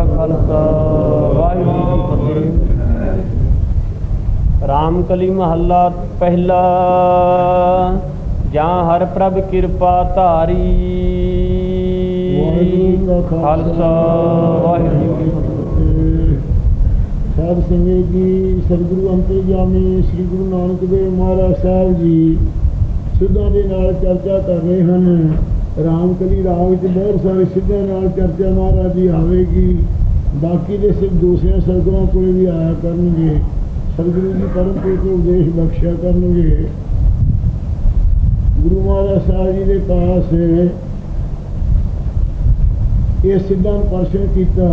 ਕਾ ਖਾਲਸਾ ਵਾਹਿਗੁਰੂ ਜੀ ਕੀ ਫਤਿਹ। ਰਾਮਕਲੀ ਮਹੱਲਾ ਪਹਿਲਾ ਜਾਂ ਹਰ ਪ੍ਰਭ ਕਿਰਪਾ ਧਾਰੀ। ਖਾਲਸਾ ਵਾਹਿਗੁਰੂ ਜੀ ਸਾਧ ਸੰਗਤ ਜੀ ਸਤਿਗੁਰੂ ਅੰਤਰਜਾਮੀ ਸ੍ਰੀ ਗੁਰੂ ਨਾਨਕ ਦੇਵ ਮਹਾਰਾਜ ਸਾਹਿਬ ਜੀ ਸਿੱਧਾਂ ਦੇ ਨਾਲ ਚਰਚਾ ਕਰ ਰਹੇ ਹਨ। ਰਾਮ ਕਲੀ ਰਾਗ ਵਿੱਚ ਬਹੁਤ ਸਾਰੇ ਸਿੱਧਿਆਂ ਨਾਲ ਚਰਚਾ ਮਹਾਰਾਜ ਦੀ ਆਵੇਗੀ। ਬਾਕੀ ਦੇ ਸਿਰ ਦੂਸਰਿਆਂ ਸਤਿਗੁਰਾਂ ਕੋਲ ਵੀ ਆਇਆ ਕਰਨਗੇ। ਸਤਿਗੁਰੂ ਜੀ ਪਰਮ ਪੂਤ ਉਪਦੇਸ਼ ਬਖਸ਼ਿਆ ਕਰਨਗੇ। ਗੁਰੂ ਮਹਾਰਾਜ ਸਾਹਿਬ ਜੀ ਦੇ ਪਾਸ ਇਹ ਸਿੱਧਾਂ ਨੂੰ ਪ੍ਰਸ਼ਨ ਕੀਤਾ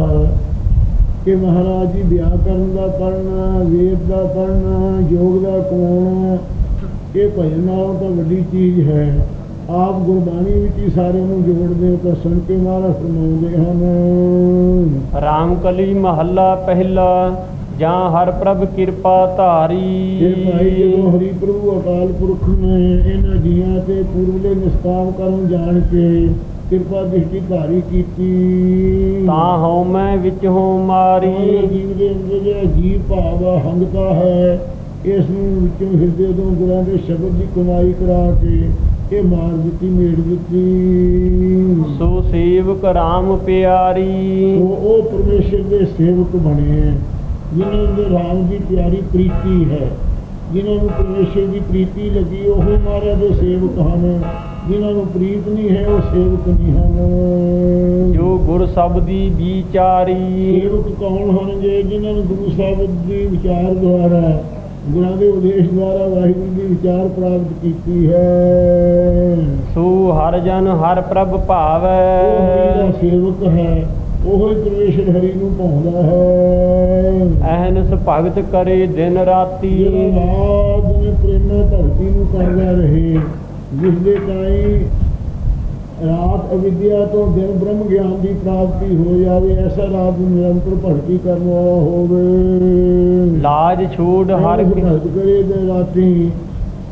ਕਿ ਮਹਾਰਾਜ ਜੀ ਵਿਆਹ ਕਰਨ ਦਾ ਪੜ੍ਹਨਾ, ਵੇਦ ਦਾ ਪੜ੍ਹਨਾ, ਯੋਗ ਦਾ ਕਮਾਉਣਾ, ਇਹ ਭਜਨ ਨਾਲੋਂ ਤਾਂ ਵੱਡੀ ਚੀਜ਼ ਹੈ। ਆਪ ਗੁਰਬਾਣੀ ਵਿੱਚ ਹੀ ਸਾਰਿਆਂ ਨੂੰ ਜੋੜਦੇ ਹੋ ਤਾਂ ਸੁਣ ਕੇ ਮਹਾਰਾਜ ਫਰਮਾਉਂਦੇ ਹਨ ਰਾਮਕਲੀ ਮਹੱਲਾ ਪਹਿਲਾ ਜਾਂ ਹਰ ਪ੍ਰਭ ਕਿਰਪਾ ਧਾਰੀ। ਇਹ ਭਾਈ ਜਦੋਂ ਹਰੀ ਪ੍ਰਭੂ ਅਕਾਲ ਪੁਰਖ ਨੇ ਇਹਨਾਂ ਜੀਆਂ ਤੇ ਪੂਰਵਲੇ ਨਿਸਤਾਬ ਕਰਨ ਜਾਣ ਕੇ ਕਿਰਪਾ ਦ੍ਰਿਸ਼ਟੀ ਧਾਰੀ ਕੀਤੀ। ਤਾਂ ਹਉ ਮੈਂ ਵਿੱਚ ਹਉ ਮਾਰੀ ਜੀਵ ਦੇ ਅੰਦਰ ਜਿਹੜਾ ਜੀਵ ਭਾਵ ਹੰਗਤਾ ਹੈ ਇਸ ਨੂੰ ਵਿੱਚੋਂ ਹਿਰਦੇ ਤੋਂ ਗੁਰਾਂ ਦੇ ਸ਼ਬਦ ਦੀ ਕਮਾਈ ਕਰਾ ਕੇ ਇਹ ਮਾਰ ਦਿੱਤੀ ਮੇੜ ਦਿੱਤੀ। ਸੋ ਸੇਵਕ ਰਾਮ ਪਿਆਰੀ। ਉਹ ਉਹ ਪਰਮੇਸ਼ਰ ਦੇ ਸੇਵਕ ਬਣੇ ਜਿਨ੍ਹਾਂ ਦੇ ਰਾਮ ਦੀ ਪਿਆਰੀ ਪ੍ਰੀਤੀ ਹੈ। ਜਿਨ੍ਹਾਂ ਨੂੰ ਪਰਮੇਸ਼ਰ ਦੀ ਪ੍ਰੀਤੀ ਲੱਗੀ ਉਹ ਮਹਾਰਾਜ ਦੇ ਸੇਵਕ ਹਨ। ਜਿਨ੍ਹਾਂ ਨੂੰ ਪ੍ਰੀਤ ਨਹੀਂ ਹੈ ਉਹ ਸੇਵਕ ਨਹੀਂ ਹਨ। ਜੋ ਗੁਰ ਸਬਦੀ ਵਿਚਾਰੀ। ਸੇਵਕ ਕੌਣ ਹੋਣਗੇ ਜਿਨ੍ਹਾਂ ਨੂੰ ਗੁਰੂ ਸਾਹਿਬ ਦੀ ਵਿਚਾਰ ਦੁਆਰਾ ਗੁਰਾਂ ਦੇ ਉਦੇਸ਼ ਦੁਆਰਾ ਵਾਹਿਗੁਰੂ ਦੀ ਵਿਚਾਰ ਪ੍ਰਾਪਤ ਕੀਤੀ ਹੈ। ਸੋ ਹਰ ਜਨ ਹਰ ਪ੍ਰਭ ਭਾਵੈ। ਦਾ ਸੇਵਕ ਹੈ ਉਹ ਹੀ ਪਰਮੇਸ਼ਰ ਹਰੀ ਨੂੰ ਪਾਉਂਦਾ ਹੈ। ਅਹਨਸ ਭਗਤ ਕਰੇ ਦਿਨ ਰਾਤੀ। ਜਿਹੜਾ ਨੇ ਪ੍ਰੇਮਾ ਭਗਤੀ ਨੂੰ ਕਰਦਾ ਰਹੇ ਜਿਸ ਦੇ ਤਾਈ ਰਾਤ ਅਵਿਦਿਆ ਤੋਂ ਦਿਨ ਬ੍ਰਹਮ ਗਿਆਨ ਦੀ ਪ੍ਰਾਪਤੀ ਹੋ ਜਾਵੇ ਐਸਾ ਰਾਤ ਨਿਰੰਤਰ ਭਗਤੀ ਕਰਨ ਵਾਲਾ ਹੋਵੇ। ਲਾਜ ਛੋੜ ਹਰ ਭਗਤ ਕਰੇ ਦੇ ਰਾਤੀ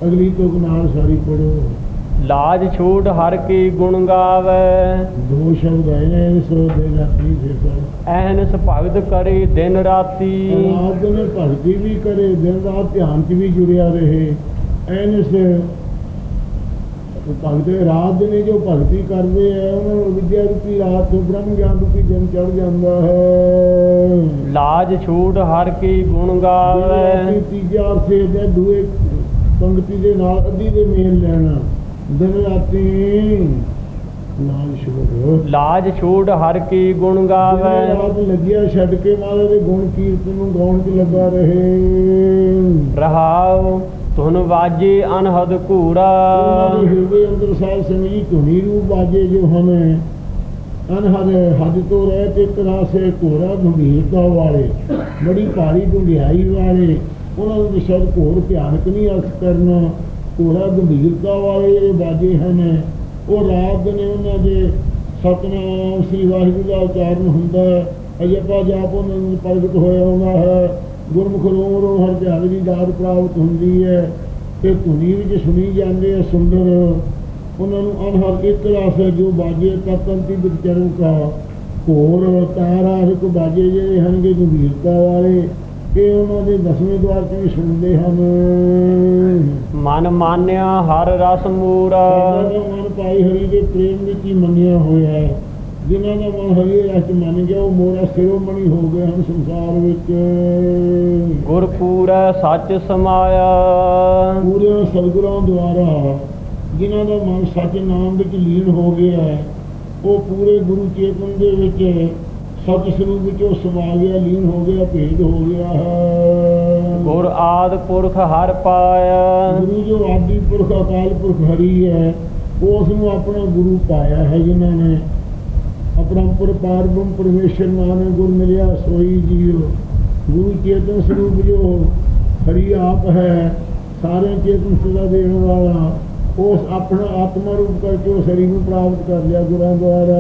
ਅਗਲੀ ਤੁਕ ਨਾਲ ਸਾਰੀ ਪੜੋ ਲਾਜ ਛੋੜ ਹਰ ਕੀ ਗੁਣ ਗਾਵੈ। ਦੋ ਸ਼ਬਦ ਸੋ ਦੇ ਰਾਤੀ ਦੇ ਸੋ ਅਹਨਸ ਭਗਤ ਕਰੇ ਦਿਨ ਰਾਤੀ। ਰਾਤ ਨੇ ਭਗਤੀ ਵੀ ਕਰੇ ਦਿਨ ਰਾਤ ਧਿਆਨ 'ਚ ਵੀ ਜੁੜਿਆ ਰਹੇ। ਐਨਸ ਭਗਤ ਰਾਤ ਨੇ ਜੋ ਭਗਤੀ ਕਰਦੇ ਆ ਉਹਨਾਂ ਨੂੰ ਵਿਦਿਆ ਰੂਪੀ ਰਾਤ ਤੋਂ ਬ੍ਰਹਮ ਗਿਆਨ ਰੂਪੀ ਦਿਨ ਚੜ ਜਾਂਦਾ ਹੈ। ਲਾਜ ਛੋੜ ਹਰ ਕੀ ਗੁਣ ਗਾਵੈ। ਤੀਜਾ ਅਰਥੇ ਦੇ ਦੂਏ ਪੰਕਤੀ ਦੇ ਨਾਲ ਅੱਧੀ ਦੇ ਮੇਲ ਲੈਣਾ। ਦਿਨ ਰਾਤੀ ਨਾਲ ਸ਼ੁਰੂ ਲਾਜ ਛੋੜ ਹਰ ਕੀ ਗੁਣ ਗਾਵੈ। ਰਾਤ ਲੱਗਿਆ ਛੱਡ ਕੇ ਮਾਲਾ ਦੇ ਗੁਣ ਕੀਰਤਨ ਨੂੰ ਗਾਉਣ 'ਚ ਲੱਗਾ ਰਹੇ। ਰਹਾਉ ਧੁਨ ਵਾਜੇ ਅਨਹਦ ਘੂਰਾ ਹਿਰਦੇ ਅੰਦਰ ਸਾਧ ਸੰਗੀ ਧੁਨੀ ਰੂਪ ਬਾਜੇ ਜੋ ਹਨ। ਅਨਹਦ ਹੱਦ ਤੋਂ ਰਹਿ ਤੇ ਇੱਕ ਰਾਸੇ ਘੋੜਾ ਗੰਭੀਰਤਾ ਵਾਲੇ, ਬੜੀ ਭਾਰੀ ਡੁੰਗਿਆਈ ਵਾਲੇ। ਉਹਨਾਂ ਨੂੰ ਸ਼ਬਦ ਘੋਰ ਭਿਆਨਕ ਨਹੀਂ ਅਰਥ ਕਰਨਾ। ਘੋੜਾ ਗੰਭੀਰਤਾ ਵਾਲੇ ਜਿਹੜੇ ਬਾਜੇ ਹਨ, ਉਹ ਰਾਤ ਨੇ ਉਹਨਾਂ ਦੇ ਸਤਨਾਮ ਸ੍ਰੀ ਵਾਹਿਗੁਰੂ ਦਾ ਉਚਾਰਨ ਹੁੰਦਾ। ਹੈ ਅਜਪਾ ਜਾਪ ਉਹਨਾਂ ਨੂੰ ਪ੍ਰਗਟ ਹੋਇਆ ਹੁੰਦਾ ਹੈ। ਗੁਰਮੁਖ ਰੋਮ ਰੋਮ ਹਰ ਧਿਆਨ ਦੀ ਦਾਤ ਪ੍ਰਾਪਤ ਹੁੰਦੀ ਹੈ। ਤੇ ਧੁਨੀ ਵਿੱਚ ਸੁਣੀ ਜਾਂਦੇ ਆ ਸੁੰਦਰ। ਉਹਨਾਂ ਨੂੰ ਅਨਹਦ ਇੱਕ ਰਸ ਹੈ ਜੋ ਬਾਜੇ ਤਤੰਤੀ ਵਿਚਰਨ ਕਾ। ਹੋਰ ਤਾਰਾ ਇੱਕ ਬਾਜੇ ਜਿਹੜੇ ਹਨਗੇ ਗੰਭੀਰਤਾ ਵਾਲੇ ਇਹ ਉਹਨਾਂ ਦੇ ਦਸਵੇਂ ਦਵਾਰ ਚ ਵੀ ਸੁਣਦੇ ਹਨ। ਮਨ ਮਾਨਿਆ ਹਰ ਰਸ ਮੂਰਾ। ਮਨ ਭਾਈ ਹਰੀ ਦੇ ਪ੍ਰੇਮ ਵਿੱਚ ਹੀ ਮੰਨਿਆ ਹੋਇਆ ਹੈ। ਜਿਨ੍ਹਾਂ ਦਾ ਮਨ ਹਰੀ ਰਸ ਮੰਨ ਗਿਆ ਉਹ ਮੋਰਾ ਸਿਰੋਮਣੀ ਹੋ ਗਏ ਹਨ ਸੰਸਾਰ ਵਿੱਚ। ਗੁਰ ਪੂਰੈ ਸੱਚ ਸਮਾਇਆ। ਪੂਰੇ ਸਤਿਗੁਰਾਂ ਦੁਆਰਾ ਜਿਨ੍ਹਾਂ ਦਾ ਮਨ ਸੱਚ ਨਾਮ ਵਿੱਚ ਲੀਨ ਹੋ ਗਿਆ ਉਹ ਪੂਰੇ ਗੁਰੂ ਚੇਤਨ ਦੇ ਵਿੱਚ ਸਤ ਸਰੂਪ ਵਿੱਚ ਉਹ ਸਮਾ ਗਿਆ ਲੀਨ ਹੋ ਗਿਆ ਭੇਦ ਹੋ ਗਿਆ ਹੈ। ਗੁਰ ਆਦ ਪੁਰਖ ਹਰ ਪਾਇਆ। ਗੁਰੂ ਜੋ ਆਦਿ ਪੁਰਖ ਅਕਾਲ ਪੁਰਖ ਹਰੀ ਹੈ ਉਸ ਨੂੰ ਆਪਣਾ ਗੁਰੂ ਪਾਇਆ ਹੈ ਜਿਨ੍ਹਾਂ ਨੇ ਆਪਣਾ ਪਰਪਾਰਬ੍ਰਹਮ ਪਰਮੇਸ਼ਰ ਨਾਮੇ ਗੁਰ ਮਿਲਿਆ ਸੋਈ ਜੀਵ ਗੁਰੂ ਚੇਤਨ ਸਰੂਪ ਜੋ ਹਰੀ ਆਪ ਹੈ ਸਾਰੇ ਚੇਤਨ ਸਦਾ ਦੇਣ ਵਾਲਾ ਉਸ ਆਪਣਾ ਆਤਮਾ ਰੂਪ ਕਰਕੇ ਉਸ ਹਰੀ ਨੂੰ ਪ੍ਰਾਪਤ ਕਰ ਲਿਆ ਗੁਰਾਂ ਦੁਆਰਾ।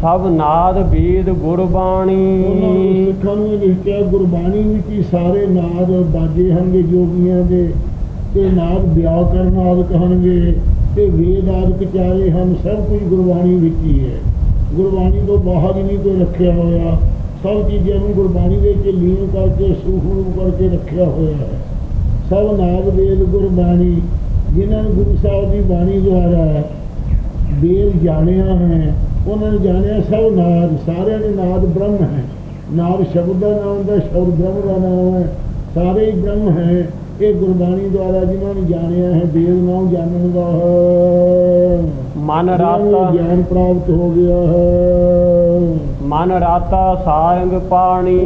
ਸਭ ਨਾਦ ਵੇਦ ਗੁਰਬਾਣੀ। ਸਿੱਖਾਂ ਨੂੰ ਲਿਖਿਆ ਗੁਰਬਾਣੀ ਵਿੱਚ ਹੀ ਸਾਰੇ ਨਾਦ ਬਾਜੇ ਹਨਗੇ ਜੋਗੀਆਂ ਦੇ। ਤੇ ਨਾਦ ਵਿਆਕਰਨ ਆਦਿ ਕਹਣਗੇ ਤੇ ਵੇਦ ਆਦਿ ਚਾਰੇ ਹਨ ਸਭ ਕੁਝ ਗੁਰਬਾਣੀ ਵਿੱਚ ਹੀ ਹੈ। ਗੁਰਬਾਣੀ ਤੋਂ ਬਾਹਰ ਹੀ ਨਹੀਂ ਕੋਈ ਰੱਖਿਆ ਹੋਇਆ। ਸਭ ਚੀਜ਼ਾਂ ਨੂੰ ਗੁਰਬਾਣੀ ਵਿੱਚ ਲੀਨ ਕਰਕੇ ਸੂਖਮ ਕਰਕੇ ਰੱਖਿਆ ਹੋਇਆ ਹੈ। ਸਭ ਨਾਗ ਵੇਦ ਗੁਰਬਾਣੀ, ਜਿਨ੍ਹਾਂ ਨੂੰ ਗੁਰੂ ਸਾਹਿਬ ਦੀ ਬਾਣੀ ਦੁਆਰਾ ਵੇਦ ਜਾਣਿਆ ਹੈ, ਉਹਨਾਂ ਨੇ ਜਾਣਿਆ ਸਭ ਨਾਦ ਸਾਰਿਆਂ ਦੇ ਨਾਦ ਬ੍ਰਹਮ ਹੈ। ਨਾਦ ਸ਼ਬਦ ਦਾ ਨਾਮ ਦਾ ਸ਼ਬਦ ਬ੍ਰਹਮ ਦਾ ਨਾਮ ਹੈ। ਸਾਰੇ ਹੀ ਬ੍ਰਹਮ ਹੈ। ਇਹ ਗੁਰਬਾਣੀ ਦੁਆਰਾ ਜਿਨ੍ਹਾਂ ਨੇ ਜਾਣਿਆ ਹੈ ਵੇਦ ਨਾਮ ਜਾਣਨ ਦਾ ਹੈ। ਮਨ ਰਾਤਾ ਗਿਆਨ ਪ੍ਰਾਪਤ ਹੋ ਗਿਆ ਹੈ। ਮਨ ਰਾਤਾ ਸਾਰੰਗ ਪਾਣੀ।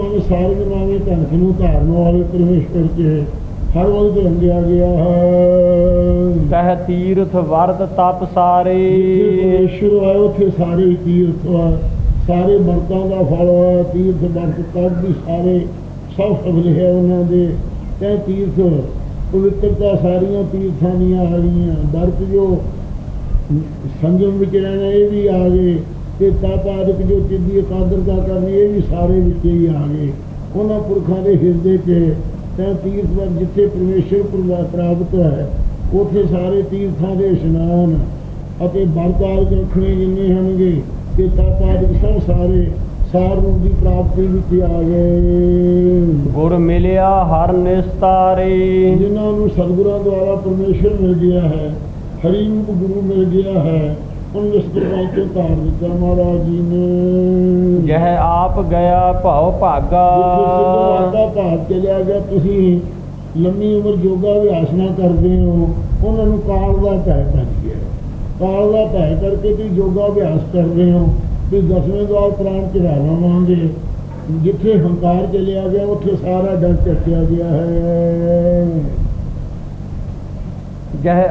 ਮਨ ਸਾਰੇ ਨਾਮੇ ਧਨਖ ਨੂੰ ਧਾਰਨ ਵਾਲੇ ਪਰਮੇਸ਼ਵਰ ਕੇ ਹਰ ਵਕਤ ਰੰਗਿਆ ਗਿਆ ਹੈ। ਕਹਿ ਤੀਰਥ ਵਰਤ ਤਪ ਸਾਰੇ। ਜਿੱਥੇ ਪਰਮੇਸ਼ਵਰ ਆਏ ਉੱਥੇ ਸਾਰੇ ਤੀਰਥ ਆ ਸਾਰੇ ਵਰਤਾਂ ਦਾ ਫਲ ਆ ਤੀਰਥ ਵਰਤ ਤੱਕ ਵੀ ਸਾਰੇ ਸਭ ਸਭ ਲਿਖਿਆ ਉਹਨਾਂ ਦੇ। ਤੇ ਤੀਰਥ, ਪਵਿੱਤਰਤਾ ਸਾਰੀਆਂ ਤੀਰਥਾਂ ਦੀਆਂ ਆ ਗਈਆਂ ਵਰਤ ਜੋ ਸੰਜਮ ਵਿੱਚ ਰਹਿਣਾ, ਇਹ ਵੀ ਆ ਗਏ, ਤੇ ਤਪ ਜੋ ਚਿੱਦੀ ਇਕਾਗਰਤਾ ਕਰਨੀ, ਇਹ ਵੀ ਸਾਰੇ ਵਿੱਚ ਹੀ ਆ ਗਏ। ਉਹਨਾਂ ਪੁਰਖਾਂ ਦੇ ਹਿਰਦੇ 'ਚ ਤਾਂ ਤੀਰਥ ਵਰ ਜਿੱਥੇ ਪਰਮੇਸ਼ਰ ਪ੍ਰਾਪਤ ਹੈ, ਉੱਥੇ ਸਾਰੇ ਤੀਰਥਾਂ ਦੇ ਇਸ਼ਨਾਨ ਅਤੇ ਵਰਤ ਆਦਿਕ ਰੱਖਣੇ ਜਿੰਨੇ ਹੋਣਗੇ, ਤੇ ਤਪ ਸਭ ਸਾਰੇ ਸਾਰ ਦੀ ਪ੍ਰਾਪਤੀ ਵਿੱਚ ਆ ਗਏ। ਗੁਰ ਮਿਲਿਆ ਹਰ ਨਿਸਤਾਰੇ। ਜਿਨ੍ਹਾਂ ਨੂੰ ਸਤਿਗੁਰਾਂ ਦੁਆਰਾ ਪਰਮੇਸ਼ਰ ਮਿਲ ਗਿਆ ਹੈ ਹਰੀ ਰੂਪ ਗੁਰੂ ਮਿਲ ਗਿਆ ਹੈ ਉਹਨੂੰ ਇਸ ਪ੍ਰਕਾਰ ਤੋਂ ਤਾਰ ਦਿੱਤਾ ਮਹਾਰਾਜ ਜੀ ਨੇ। ਜਹ ਆਪ ਗਿਆ ਭਉ ਭਾਗਾ। ਜਿੱਥੇ ਭਾਗ ਚਲਿਆ ਗਿਆ ਤੁਸੀਂ ਲੰਮੀ ਉਮਰ ਯੋਗਾ ਅਭਿਆਸ ਨਾ ਕਰਦੇ ਹੋ ਉਹਨਾਂ ਨੂੰ ਕਾਲ ਦਾ ਭੈ ਪੈ ਗਿਆ ਕਾਲ ਦਾ ਭੈ ਕਰਕੇ ਤੁਸੀਂ ਯੋਗਾ ਅਭਿਆਸ ਕਰਦੇ ਹੋ। ਵੀ ਦਸਵੇਂ ਦਵਾਰ ਪ੍ਰਾਣ ਚੜਾ ਲਵਾਂਗੇ ਜਿੱਥੇ ਹੰਕਾਰ ਚਲਿਆ ਗਿਆ ਉੱਥੇ ਸਾਰਾ ਡਰ ਚੱਕਿਆ ਗਿਆ ਹੈ। ਜਹ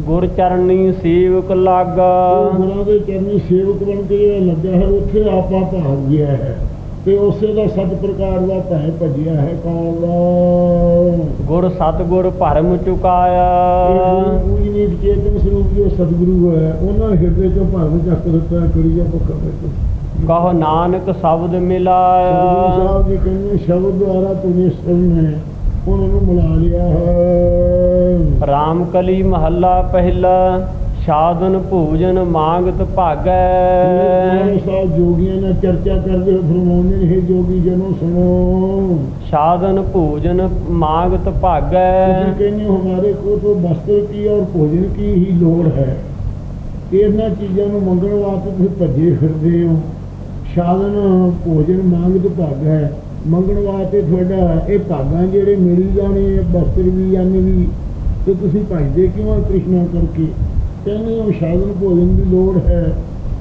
ਗੁਰ ਚਰਨੀ ਸੇਵਕ ਲਾਗਾ। ਗੁਰਾਂ ਦੇ ਚਰਨੀ ਸੇਵਕ ਬਣ ਕੇ ਜਿਹੜਾ ਲੱਗਾ ਹੈ ਉੱਥੇ ਆਪਾ ਭਾਗ ਗਿਆ ਹੈ। ਤੇ ਉਸੇ ਦਾ ਸਤ ਪ੍ਰਕਾਰ ਦਾ ਭੈ ਭਜਿਆ ਹੈ ਕਾਲ। ਦਾ ਗੁਰ ਸਤਗੁਰ ਭਰਮ ਚੁਕਾਇਆ। ਕੋਈ ਨਹੀਂ ਚੇਤਨ ਸਰੂਪ ਜੋ ਸਤਿਗੁਰੂ ਹੈ ਉਹਨਾਂ ਹਿਰਦੇ ਚੋਂ ਭਰਮ ਚੱਕ ਦਿੱਤਾ ਕਰੀਆ ਭੁੱਖਾ ਵਿੱਚ ਕਹੋ ਨਾਨਕ ਸ਼ਬਦ ਮਿਲਾਇਆ। ਸਾਹਿਬ ਜੀ ਕਹਿੰਦੇ ਸ਼ਬਦ ਦੁਆਰਾ ਪਰਮੇਸ਼ਰ ਨੇ ਉਹਨਾਂ ਨੂੰ ਮਿਲਾ ਲਿਆ ਹੈ। ਰਾਮ ਕਲੀ ਮਹੱਲਾ ਪਹਿਲਾ। ਸਾਧਨ ਭੋਜਨ ਮਾਂਗਤ ਭਾਗੈ। ਸਾਹਿਬ ਜੋਗੀਆਂ ਨਾਲ ਚਰਚਾ ਕਰਦੇ ਹੋਏ ਫਰਮਾਉਂਦੇ ਨੇ ਇਹ ਜੋਗੀ ਜਨੋ ਸੁਣੋ। ਸਾਧਨ ਭੋਜਨ ਮਾਂਗਤ ਭਾਗੈ। ਤੁਸੀਂ ਕਹਿੰਦੇ ਹੋ ਹਮਾਰੇ ਕੋ ਤੋਂ ਵਸਤਰ ਕੀ ਔਰ ਭੋਜਨ ਕੀ ਹੀ ਲੋੜ ਹੈ। ਇਹਨਾਂ ਚੀਜ਼ਾਂ ਨੂੰ ਮੰਗਣ ਵਾਸਤੇ ਤੁਸੀਂ ਭੱਜੇ ਫਿਰਦੇ ਹੋ। ਸਾਧਨ ਭੋਜਨ ਮੰਗਤ ਭਾਗ। ਹੈ ਮੰਗਣ ਵਾਸਤੇ ਤੁਹਾਡਾ ਇਹ ਭਾਗਾਂ ਜਿਹੜੇ ਮਿਲ ਜਾਣੇ ਆ, ਵਸਤਰ ਵੀ ਅੰਨ ਵੀ ਤੇ ਤੁਸੀਂ ਭੱਜਦੇ ਕਿਉਂ ਹੋ ਕ੍ਰਿਸ਼ਨਾ ਕਰਕੇ? ਕਹਿੰਦੇ ਹੋ ਸਾਧਨ ਭੋਜਨ ਦੀ ਲੋੜ ਹੈ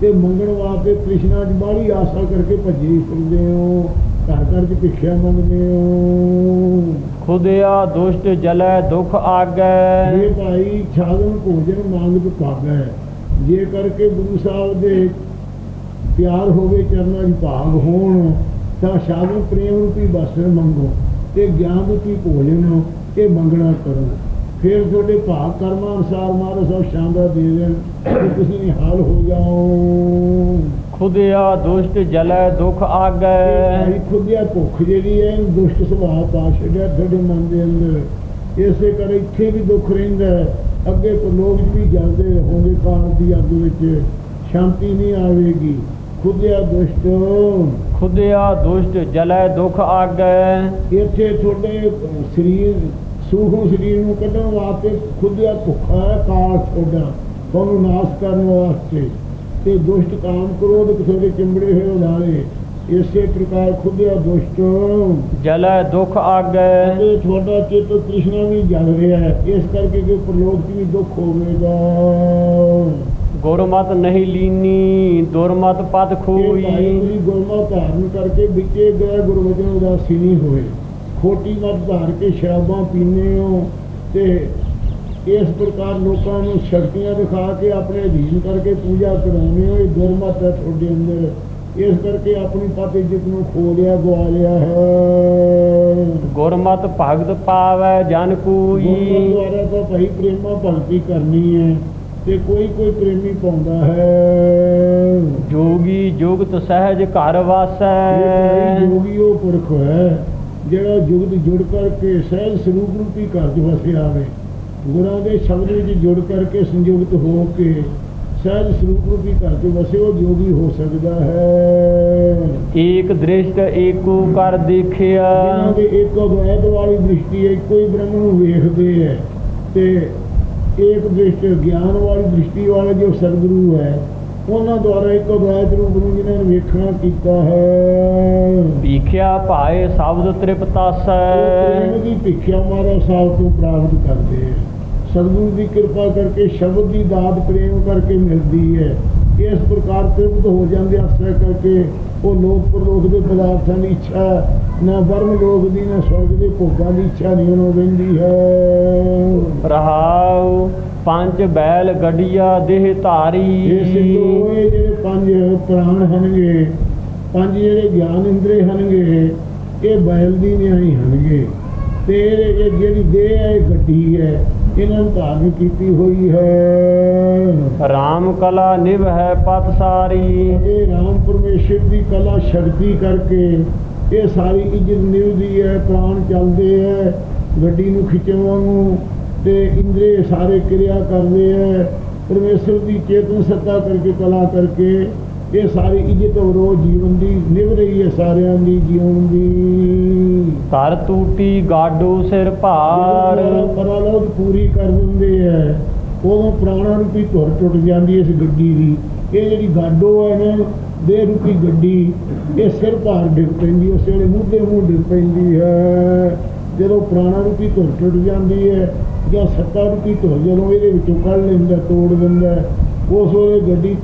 ਤੇ ਮੰਗਣ ਵਾਸਤੇ ਕ੍ਰਿਸ਼ਨਾ ਦੀ ਬਾਹਲੀ ਆਸਾ ਕਰਕੇ ਭੱਜੇ ਫਿਰਦੇ ਹੋ। ਘਰ ਘਰ ਚ ਭਿੱਖਿਆ ਮੰਗਦੇ ਹੋ। ਖੁਦਿਆ ਦੁਸ਼ਟ ਜਲੈ ਦੁਖ ਆਗੈ। ਇਹ ਭਾਈ ਸਾਧਨ ਭੋਜਨ ਮੰਗਤ ਹੈ ਜੇ ਕਰਕੇ ਗੁਰੂ ਸਾਹਿਬ ਦੇ ਪਿਆਰ ਹੋਵੇ ਚਰਨਾਂ 'ਚ ਭਾਗ ਹੋਣ ਤਾਂ ਸਾਧਨ ਪ੍ਰੇਮ ਰੂਪੀ ਵਸਤਰ ਮੰਗੋ ਤੇ ਗਿਆਨ ਰੂਪੀ ਭੋਜਨ ਇਹ ਮੰਗਣਾ ਕਰੋ। ਫਿਰ ਤੁਹਾਡੇ ਭਾਗ ਕਰਮਾਂ ਅਨੁਸਾਰ ਮਾਰੋ ਸਭ ਸ਼ਾਨਦਾਰ ਦੇ ਦੇਣ ਤੁਸੀਂ ਨਿਹਾਲ ਹੋ ਜਾਓ। ਖੁਦਿਆ ਦੁਸ਼ਟ ਜਲੈ ਦੁਖ ਆਗੈ। ਭਾਈ ਖੁਦਿਆ ਭੁੱਖ ਜਿਹੜੀ ਹੈ ਦੁਸ਼ਟ ਸੁਭਾਅ ਪਾ ਛੱਡਿਆ ਤੁਹਾਡੇ ਮਨ ਦੇ ਅੰਦਰ। ਇਸੇ ਕਰ ਇੱਥੇ ਵੀ ਦੁੱਖ ਰਹਿੰਦਾ ਹੈ, ਅੱਗੇ ਪ੍ਰਲੋਕ 'ਚ ਵੀ ਜਲਦੇ ਰਹੋਗੇ ਕਾਲ ਦੀ ਅੱਗ ਵਿੱਚ। ਸ਼ਾਂਤੀ ਨਹੀਂ ਆਵੇਗੀ। ਖੁਦਿਆ ਦੁਸ਼ਟ। ਖੁਦਿਆ ਦੁਸ਼ਟ ਜਲੈ ਦੁਖ ਆਗੈ। ਇੱਥੇ ਤੁਹਾਡੇ ਸਰੀਰ ਸੂਖਮ ਸਰੀਰ ਨੂੰ ਕੱਢਣ ਵਾਸਤੇ ਖੁਦਿਆ ਭੁੱਖਾ ਹੈ ਕਾਲ ਤੁਹਾਡਾ ਤੁਹਾਨੂੰ ਨਾਸ਼ ਕਰਨ ਵਾਸਤੇ। ਤੇ ਦੁਸ਼ਟ ਕਾਮ ਕ੍ਰੋਧ ਤੁਹਾਡੇ ਚਿੰਬੜੇ ਹੋਏ ਉਡਾਰੇ ਇਸੇ ਪ੍ਰਕਾਰ ਖੁਦਿਆ ਦੁਸ਼ਟ ਜਲੈ ਦੁਖ ਆਗੈ ਤੇ ਤੁਹਾਡਾ ਚਿੱਤ ਕ੍ਰਿਸ਼ਨਾ ਵੀ ਜਲ ਰਿਹਾ ਹੈ। ਇਸ ਕਰਕੇ ਕਿ ਪ੍ਰਲੋਕ ਵੀ ਦੁੱਖ ਹੋਵੇਗਾ। ਗੁਰਮਤ ਨਹੀਂ ਲੀਨੀ ਦੁਰਮਤ ਪਦ ਇਹ ਖੋਈ ਗੁਰਮਤਿ ਧਾਰਨ ਕਰਕੇ ਵਿੱਚੇ ਗਏ ਗੁਰਵਚਨ ਉਦਾਸੀ ਨਹੀਂ ਹੋਏ। ਖੋਟੀ ਮਤ ਧਾਰ ਕੇ ਸ਼ਰਾਬਾਂ ਪੀਂਦੇ ਹੋ ਤੇ ਇਸ ਪ੍ਰਕਾਰ ਲੋਕਾਂ ਨੂੰ ਸ਼ਕਤੀਆਂ ਦਿਖਾ ਕੇ ਆਪਣੇ ਅਧੀਨ ਕਰਕੇ ਪੂਜਾ ਕਰਾਉਂਦੇ ਹੋ ਇਹ ਦੁਰਮਤ ਹੈ ਤੁਹਾਡੇ ਅੰਦਰ। ਇਸ ਕਰਕੇ ਆਪਣੀ ਪਤ ਇੱਜ਼ਤ ਨੂੰ ਖੋ ਲਿਆ ਗਵਾ ਲਿਆ ਹੈ। ਗੁਰਮਤ ਭਗਤ ਪਾਵੈ ਜਨ ਗੁਰਮਤਿ ਕੋਈ ਦੁਆਰਾ ਤਾਂ ਭਾਈ ਪ੍ਰੇਮਾ ਭਗਤੀ ਕਰਨੀ ਹੈ ਤੇ ਕੋਈ ਕੋਈ ਪ੍ਰੇਮੀ ਪਾਉਂਦਾ ਹੈ। ਜੋਗੀ ਜੁਗਤ ਸਹਿਜ ਘਰ ਵਾਸੈ। ਜੋਗੀ ਉਹ ਪੁਰਖ ਹੈ। ਜਿਹੜਾ ਜੁਗਤ ਜੁੜ ਕਰਕੇ ਸਹਿਜ ਸਰੂਪ ਰੂਪੀ ਘਰ 'ਚ ਵਸਿਆ ਆਵੇ? ਗੁਰਾਂ ਦੇ ਸ਼ਬਦ ਵਿੱਚ ਜੁੜ ਕਰਕੇ ਸੰਯੁਕਤ ਹੋ ਕੇ ਸਹਿਜ ਸਰੂਪ ਰੂਪੀ ਘਰ ਚ ਵਸੇ ਉਹ ਜੋਗੀ ਹੋ ਸਕਦਾ ਹੈ? ਏਕ ਦ੍ਰਿਸ਼ਟ ਏਕੋ ਕਰ ਦੇਖਿਆ। ਜਿਨ੍ਹਾਂ ਦੇ ਇੱਕ ਅਦਵੈਤ ਵਾਲੀ ਦ੍ਰਿਸ਼ਟੀ ਹੈ ਇੱਕੋ ਹੀ ਬ੍ਰਹਮ ਨੂੰ ਵੇਖਦੇ ਹੈ ਤੇ ਇੱਕ ਦ੍ਰਿਸ਼ਟ ਗਿਆਨ ਵਾਲੀ ਦ੍ਰਿਸ਼ਟੀ ਵਾਲੇ ਜੋ ਸਤਿਗੁਰੂ ਹੈ ਉਹਨਾਂ ਦੁਆਰਾ ਇੱਕ ਅਦਵੈਤ ਰੂਪ ਨੂੰ ਜਿਨ੍ਹਾਂ ਨੇ ਵੇਖਣਾ ਕੀਤਾ ਹੈ। ਭੀਖਿਆ ਭਾਏ ਸ਼ਬਦ ਤ੍ਰਿਪਤਾਸੈ। ਪ੍ਰੇਮ ਦੀ ਭਿੱਖਿਆ ਮਹਾਰਾਜ ਸਾਹਿਬ ਤੋਂ ਪ੍ਰਾਪਤ ਕਰਦੇ ਹੈ ਸਤਿਗੁਰੂ ਦੀ ਕਿਰਪਾ ਕਰਕੇ ਸ਼ਬਦ ਦੀ ਦਾਤ ਪ੍ਰੇਮ ਕਰਕੇ ਮਿਲਦੀ ਹੈ। ਇਸ ਪ੍ਰਕਾਰ ਤ੍ਰਿਪਤ ਹੋ ਜਾਂਦੇ ਆਸਰਾ ਕਰਕੇ ਉਹ ਲੋਕ ਪਰਲੋਕ ਦੇ ਪਦਾਰਥਾਂ ਦੀ ਇੱਛਾ ਨਾ ਵਰਮ ਲੋਕ ਦੀ ਨਾ ਸਵਰਗ ਦੇ ਭੋਗਾਂ ਦੀ ਇੱਛਾ ਨਹੀਂ ਉਹਨੂੰ ਰਹਿੰਦੀ ਹੈ। ਰਹਾਉ। ਪੰਜ ਬੈਲ ਗੱਡੀਆ ਦੇਹ ਧਾਰੀ। ਇਹ ਸਿੱਧੋ ਹੋਏ ਜਿਹੜੇ ਪੰਜ ਪ੍ਰਾਣ ਹਨਗੇ ਪੰਜ ਜਿਹੜੇ ਗਿਆਨ ਇੰਦਰੇ ਹਨਗੇ ਇਹ ਬੈਲ ਦੀ ਨਿਆਈ ਹਨਗੇ ਤੇ ਇਹ ਜਿਹੜੀ ਦੇਹ ਹੈ ਗੱਡੀ ਹੈ ਇਹਨਾਂ ਧਾਰਨ ਕੀਤੀ ਹੋਈ ਹੈ। ਰਾਮ ਕਲਾ ਨਿਭ ਹੈ ਪਤ ਸਾਰੀ। ਇਹ ਰਾਮ ਪਰਮੇਸ਼ਰ ਦੀ ਕਲਾ ਸ਼ਕਤੀ ਕਰਕੇ ਇਹ ਸਾਰੀ ਇੱਜ਼ਤ ਨਿਭਦੀ ਹੈ ਪ੍ਰਾਣ ਚੱਲਦੇ ਹੈ ਗੱਡੀ ਨੂੰ ਖਿੱਚਣ ਵਾਂਗੂ ਤੇ ਇੰਦਰੇ ਸਾਰੇ ਕਿਰਿਆ ਕਰਦੇ ਹੈ ਪਰਮੇਸ਼ਰ ਦੀ ਚੇਤਨ ਸੱਤਾ ਕਰਕੇ ਕਲਾ ਕਰਕੇ ਇਹ ਸਾਰੀ ਇੱਜ਼ਤ ਰੋਜ਼ ਜੀਵਨ ਦੀ ਨਿਭ ਰਹੀ ਹੈ ਸਾਰਿਆਂ ਦੀ ਜੀਵਨ ਦੀ। ਧਰ ਟੂਟੀ ਗਾਡੋ ਸਿਰ ਭਾਰ ਪਰਲੋਕ ਪੂਰੀ ਕਰ ਦਿੰਦੇ ਹੈ ਉਦੋਂ ਪ੍ਰਾਣਾਂ ਰੂਪੀ ਧੁਰ ਟੁੱਟ ਜਾਂਦੀ ਇਸ ਗੱਡੀ ਦੀ। ਇਹ ਜਿਹੜੀ ਗਾਡੋ ਹੈ ਨਾ ਦੇਹ ਰੂਪੀ ਗੱਡੀ ਇਹ ਸਿਰ ਭਾਰ ਡਿੱਗ ਪੈਂਦੀ ਉਸ ਵੇਲੇ ਮੂਧੇ ਮੂੰਹ ਡਿੱਗ ਪੈਂਦੀ ਹੈ। ਜਦੋਂ ਪ੍ਰਾਣਾਂ ਰੂਪੀ ਧੁਰ ਟੁੱਟ ਜਾਂਦੀ ਹੈ ਜਾਂ ਸੱਤਾ ਰੂਪੀ ਧੁਰ ਜਦੋਂ ਇਹਦੇ ਵਿੱਚੋਂ ਕੱਢ ਲੈਂਦਾ ਤੋੜ ਦਿੰਦਾ ਉਸ ਵੇਲੇ ਗੱਡੀ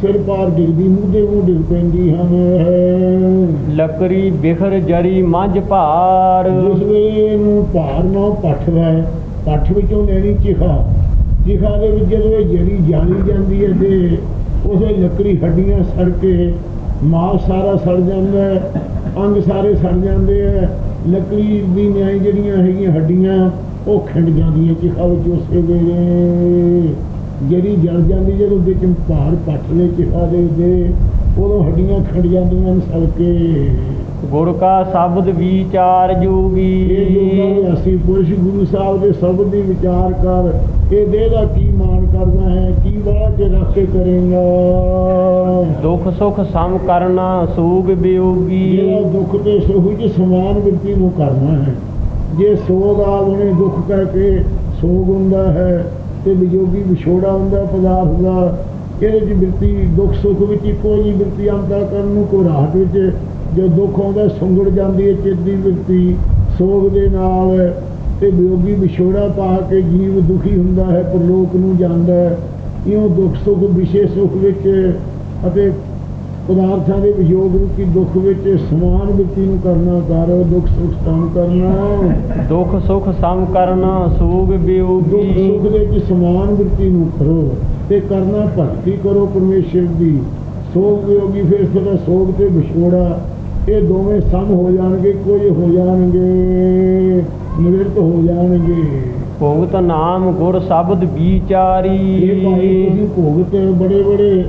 ਸਿਰ ਭਾਰ ਡਿੱਗਦੀ ਮੂਧੇ ਮੂੰਹ ਡਿੱਗ ਪੈਂਦੀ ਹਨ। ਲੱਕੜੀ ਬਿਖਰ ਜਰੀ ਮੱਝ ਭਾਰ। ਜਿਸ ਵੇਲੇ ਨੂੰ ਭਾਰ ਨਾ ਪੱਠ ਹੈ ਪੱਠ ਵਿੱਚੋਂ ਲੈਣੀ ਚਿਖਾ। ਚਿਖਾ ਦੇ ਵਿੱਚ ਜਦੋਂ ਇਹ ਜਰੀ ਜਾਣੀ ਜਾਂਦੀ ਹੈ ਤੇ ਉਸੇ ਲੱਕੜੀ ਹੱਡੀਆਂ ਸੜ ਕੇ ਮਾਸ ਸਾਰਾ ਸੜ ਜਾਂਦਾ ਅੰਗ ਸਾਰੇ ਸੜ ਜਾਂਦੇ ਹੈ ਲੱਕੜੀ ਦੀ ਨਿਆਈ ਜਿਹੜੀਆਂ ਹੈਗੀਆਂ ਹੱਡੀਆਂ, ਉਹ ਖਿੰਡ ਜਾਂਦੀਆਂ ਚਿਖਾ ਵਿੱਚ ਉਸੇ ਵੇਲੇ। ਜਿਹੜੀ ਜਲ ਜਾਂਦੀ ਜਦੋਂ ਵਿੱਚ ਭਾਰ ਪੱਠ ਲੈ ਚਿਖਾ ਦੇ ਉਦੋਂ ਹੱਡੀਆਂ ਖਿੰਡ ਜਾਂਦੀਆਂ ਨੇ ਸੜ ਗੁਰ ਕਾ ਸ਼ਬਦ ਵਿਚਾਰ ਇਹ ਜੋਗੀ ਅਸੀਂ ਪੁਰਸ਼ ਗੁਰੂ ਸਾਹਿਬ ਦੇ ਸ਼ਬਦ ਦੀ ਵਿਚਾਰ ਕਰ ਇਹ ਦੇਹ ਦਾ ਕੀ ਮਾਣ ਕਰਨਾ ਹੈ ਕੀ ਬਾਤ ਜੇ ਰੱਖ ਕੇ ਕਰੇਗਾ? ਦੁਖ ਸੁਖ ਸਮ ਕਰਨਾ ਸੂਗ ਬਿਯੋਗੀ ਜਿਹੜਾ ਦੁੱਖ ਤੇ ਸੁਖ ਚ ਸਮਾਨ ਵਿਰਤੀ ਨੂੰ ਕਰਨਾ ਹੈ। ਜੇ ਸੋਗ ਆ ਉਹਨੇ ਦੁੱਖ ਕਰਕੇ ਸੋਗ ਹੁੰਦਾ ਹੈ ਤੇ ਵਿਜੋਗੀ ਵਿਛੋੜਾ ਹੁੰਦਾ ਪਦਾਰਥ ਦਾ। ਇਹਦੇ ਚ ਬਿਰਤੀ ਦੁੱਖ ਸੁਖ ਵਿੱਚ ਇੱਕੋ ਜਿਹੀ ਬਿਰਤੀ ਆਉਂਦਾ ਕਰਨ ਨੂੰ ਕੋ ਰਾਹਤ ਵਿੱਚ ਜੋ ਦੁੱਖ ਆਉਂਦਾ ਸੁੰਗੜ ਜਾਂਦੀ ਹੈ ਚਿੱਤ ਦੀ ਬਿਰਤੀ ਸੋਗ ਦੇ ਨਾਲ ਤੇ ਵਿਯੋਗੀ ਵਿਛੋੜਾ ਪਾ ਕੇ ਜੀਵ ਦੁਖੀ ਹੁੰਦਾ ਹੈ ਪਰਲੋਕ ਨੂੰ ਜਾਂਦਾ ਹੈ। ਇਉਂ ਦੁੱਖ ਸੁਖ ਵਿਸ਼ੇ ਸੁਖ ਵਿੱਚ ਅਤੇ ਪਦਾਰਥਾਂ ਦੇ ਵਿਯੋਗ ਰੂਪੀ ਦੁੱਖ ਵਿੱਚ ਸਮਾਨ ਬਿਰਤੀ ਨੂੰ ਕਰਨਾ ਕਰ ਦੁੱਖ ਸੁਖ ਸਮ ਕਰਨਾ। ਦੁਖ ਸੁਖ ਸਮ ਕਰਨਾ ਸੂਗ ਦੁੱਖ ਬਿਯੋਗੀ ਸੁਖ ਦੇ ਵਿੱਚ ਸਮਾਨ ਬਿਰਤੀ ਨੂੰ ਕਰੋ ਤੇ ਕਰਨਾ ਭਗਤੀ ਕਰੋ ਪਰਮੇਸ਼ਰ ਦੀ। ਸੋਗ ਵਿਯੋਗੀ ਫਿਰ ਸਦਾ ਸੋਗ ਤੇ ਵਿਛੋੜਾ ਇਹ ਦੋਵੇਂ ਸਮ ਹੋ ਜਾਣਗੇ ਕੋਈ ਹੋ ਜਾਣਗੇ ਨਿਵਰਤ ਹੋ ਜਾਣਗੇ। ਭਗਤ ਨਾਮ ਗੁਰ ਸ਼ਬਦ ਇਹ ਭਾਈ ਵਿਚਾਰੀ ਤੁਸੀਂ ਭੁਗਤ ਬੜੇ ਬੜੇ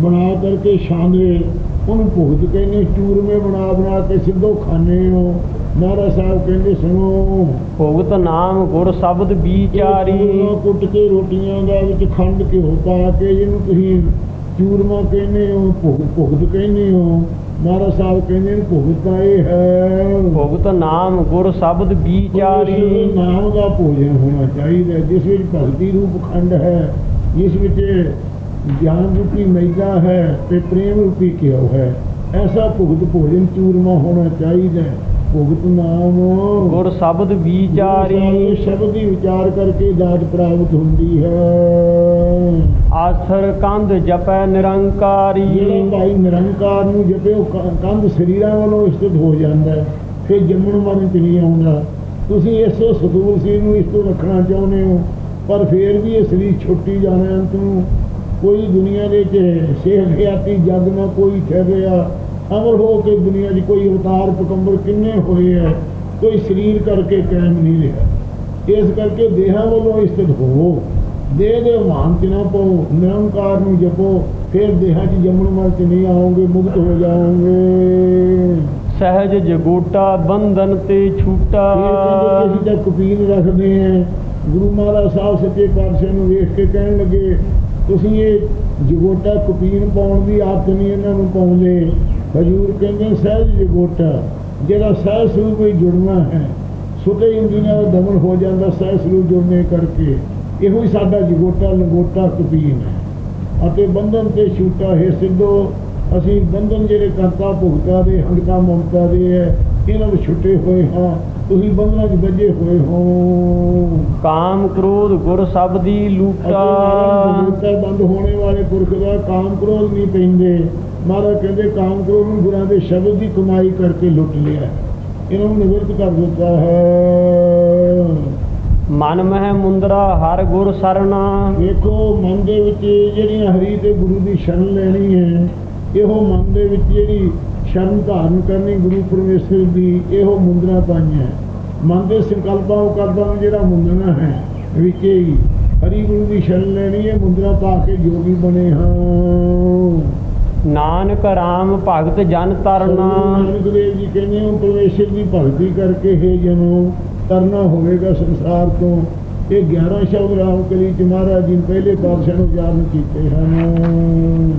ਬਣਾ ਕਰਕੇ ਛਾਂਦੇ ਉਹਨੂੰ ਭੁਗਤ ਕਹਿੰਦੇ ਚੂਰਮੇ ਬਣਾ ਬਣਾ ਕੇ ਸਿੱਧੋ ਖਾਣੇ ਹੋ। ਮਹਾਰਾਜ ਸਾਹਿਬ ਕਹਿੰਦੇ ਸੁਣੋ। ਭਗਤ ਨਾਮ ਗੁਰ ਸ਼ਬਦ ਵਿਚਾਰੀ। ਕੁੱਟ ਕੇ ਰੋਟੀਆਂ ਦਾ ਵਿੱਚ ਖੰਡ ਘਿਓ ਪਾ ਕੇ ਜਿਹਨੂੰ ਤੁਸੀਂ ਚੂਰਮਾ ਕਹਿੰਦੇ ਹੋ ਭੁਗ- ਭੁਗਤ ਕਹਿੰਦੇ ਹੋ ਮਹਾਰਾਜ ਸਾਹਿਬ ਕਹਿੰਦੇ ਨੇ ਭੁਗਤ ਇਹ ਹੈ। ਭਗਤ ਨਾਮ ਗੁਰ ਸ਼ਬਦ ਵਿਚਾਰੀ। ਨਾਮ ਦਾ ਭੋਜਨ ਹੋਣਾ ਚਾਹੀਦਾ ਜਿਸ ਵਿੱਚ ਭਗਤੀ ਰੂਪ ਖੰਡ ਹੈ ਜਿਸ ਵਿੱਚ ਗਿਆਨ ਰੂਪੀ ਮੈਦਾ ਹੈ ਤੇ ਪ੍ਰੇਮ ਰੂਪੀ ਘਿਓ ਹੈ। ਐਸਾ ਭੁਗਤ ਭੋਜਨ ਚੂਰਮਾ ਹੋਣਾ ਚਾਹੀਦਾ। ਭੁਗਤ ਨਾਮ। ਗੁਰ ਸ਼ਬਦ ਵਿਚਾਰੀ। ਸ਼ਬਦ ਦੀ ਵਿਚਾਰ ਕਰਕੇ ਦਾਤ ਪ੍ਰਾਪਤ ਹੁੰਦੀ ਹੈ। ਆਸਰ ਕੰਧ ਜਪੈ ਨਿਰੰਕਾਰੀ। ਜਿਹੜਾ ਭਾਈ ਨਿਰੰਕਾਰ ਨੂੰ ਜਪੇ ਉਹ ਕੰਧ ਸਰੀਰਾਂ ਵੱਲੋਂ ਸਥਿਤ ਹੋ ਜਾਂਦਾ ਹੈ ਫਿਰ ਜੰਮਣ ਮਰਨ ਚ ਨਹੀਂ ਆਉਂਦਾ। ਤੁਸੀਂ ਇਸ ਸਤੂਲ ਸਰੀਰ ਨੂੰ ਇਸ ਤੋਂ ਰੱਖਣਾ ਚਾਹੁੰਦੇ ਹੋ ਪਰ ਫਿਰ ਵੀ ਇਹ ਸਰੀਰ ਛੁੱਟੀ ਜਾਣਾ ਅੰਤ ਨੂੰ। ਕੋਈ ਦੁਨੀਆ ਦੇ ਚ ਸੇਖ ਹਯਾਤੀ ਜਗ ਨਾ ਕੋਈ ਠਹਿਰਿਆ। ਅਮਰ ਹੋ ਕੇ ਦੁਨੀਆ 'ਚ ਕੋਈ ਅਵਤਾਰ ਪਕੰਬਰ ਕਿੰਨੇ ਹੋਏ ਹੈ ਕੋਈ ਸਰੀਰ ਕਰਕੇ ਕਾਇਮ ਨਹੀਂ ਰਿਹਾ। ਇਸ ਕਰਕੇ ਦੇਹਾਂ ਵੱਲੋਂ ਸਥਿਤ ਹੋਵੋ ਦੇਹ ਦੇ ਮਾਨ ਚ ਨਾ ਪਾਓ ਨਿਰੰਕਾਰ ਨੂੰ ਜਪੋ ਫਿਰ ਦੇਹਾਂ 'ਚ ਜੰਮਣ ਮਰਨ ਚ ਨਹੀਂ ਆਓਗੇ ਮੁਕਤ ਹੋ ਜਾਓਗੇ। ਸਹਿਜ ਜਗੋਟਾ ਬੰਧਨ ਤੇ ਛੂਟਾ। ਅਸੀਂ ਤਾਂ ਕਪੀਲ ਰੱਖਦੇ ਹਾਂ ਗੁਰੂ ਮਹਾਰਾਜ ਸਾਹਿਬ ਸੱਚੇ ਪਾਤਸ਼ਾਹ ਨੂੰ ਵੇਖ ਕੇ ਕਹਿਣ ਲੱਗੇ ਤੁਸੀਂ ਇਹ ਜਗੋਟਾ ਕੁਪੀਨ ਪਾਉਣ ਦੀ ਆਦਤ ਨਹੀਂ ਇਹਨਾਂ ਨੂੰ ਪਾਉਂਦੇ। ਹਜੂਰ ਕਹਿੰਦੇ ਸਹਿਜ ਜਗੋਟਾ ਜਿਹੜਾ ਸਹਿਜ ਸਰੂਪ ਵਿੱਚ ਜੁੜਨਾ ਹੈ ਸੁਤੇ ਇੰਦਰੀਆਂ ਦਾ ਦਮਨ ਹੋ ਜਾਂਦਾ ਸਹਿਜ ਸਰੂਪ ਜੁੜਨੇ ਕਰਕੇ। ਇਹੋ ਹੀ ਸਾਡਾ ਜਗੋਟਾ ਲੰਗੋਟਾ ਕੁਪੀਨ ਹੈ। ਅਤੇ ਬੰਧਨ ਤੇ ਛੂਟਾ ਹੈ ਸਿੱਧੋ ਅਸੀਂ ਬੰਧਨ ਜਿਹੜੇ ਕਰਤਾ ਭੁਗਤਾ ਦੇ ਹੰਗਤਾ ਮਮਤਾ ਦੇ ਹੈ ਇਹਨਾਂ ਨੂੰ ਛੁੱਟੇ ਹੋਏ ਹਾਂ ਤੁਸੀਂ ਬੰਧਨਾਂ 'ਚ ਵੱਜੇ ਹੋਏ ਹੋ। ਕਾਮ ਕ੍ਰੋਧ ਗੁਰ ਸਬਦੀ ਲੂਟਾ। ਅਤੇ ਬੰਦ ਹੋਣੇ ਵਾਲੇ ਪੁਰਖ ਦਾ ਕਾਮ ਕ੍ਰੋਧ ਨਹੀਂ ਪੈਂਦੇ। ਮਹਾਰਾਜ ਕਹਿੰਦੇ ਕਾਮ ਕ੍ਰੋਧ ਨੂੰ ਗੁਰਾਂ ਦੇ ਸ਼ਬਦ ਦੀ ਕਮਾਈ ਕਰਕੇ ਲੁੱਟ ਲਿਆ। ਹੈ। ਇਹਨਾਂ ਨੂੰ ਨਿਵਰਤ ਕਰ ਦਿੱਤਾ ਹੈ। ਮਨ ਮਹਿ ਮੁੰਦਰਾ ਹਰ ਗੁਰ ਸਰਣਾ। ਵੇਖੋ ਮਨ ਦੇ ਵਿੱਚ ਜਿਹੜੀਆਂ ਹਰੀ ਤੇ ਗੁਰੂ ਦੀ ਸ਼ਰਨ ਲੈਣੀ ਹੈ ਇਹੋ ਮਨ ਦੇ ਵਿੱਚ ਜਿਹੜੀ ਸ਼ਰਨ ਧਾਰਨ ਕਰਨੀ ਗੁਰੂ ਪਰਮੇਸ਼ਰ ਦੀ ਇਹੋ ਮੁੰਦਰਾ ਪਾਈਆਂ ਮਨ ਦੇ ਸੰਕਲਪਾਂ ਉਕਲਪਾਂ ਨੂੰ ਜਿਹੜਾ ਮੁੰਦਣਾ ਹੈ ਵਿੱਚ ਹੀ। ਹਰੀ ਗੁਰੂ ਦੀ ਸ਼ਰਨ ਲੈਣੀ ਹੈ ਮੁੰਦਰਾ ਪਾ ਕੇ ਜੋਗੀ ਬਣੇ ਹਾਂ। ਨਾਨਕ ਰਾਮ ਭਗਤ ਜਨ ਤਰਨਾ। ਨਾਨਕ ਦੇਵ ਜੀ ਕਹਿੰਦੇ ਹੋ ਪਰਮੇਸ਼ਰ ਦੀ ਭਗਤੀ ਕਰਕੇ ਹੈ ਜਨੋ, ਤਰਨਾ ਹੋਵੇਗਾ ਸੰਸਾਰ ਤੋਂ। ਇਹ 11 ਸ਼ਬਦ ਰਾਮ ਕਲੀ ਚ ਮਹਾਰਾਜ ਜੀ ਨੇ ਪਹਿਲੇ ਪਾਤਸ਼ਾਹ ਨੂੰ ਯਾਦ ਕੀਤੇ ਹਨ।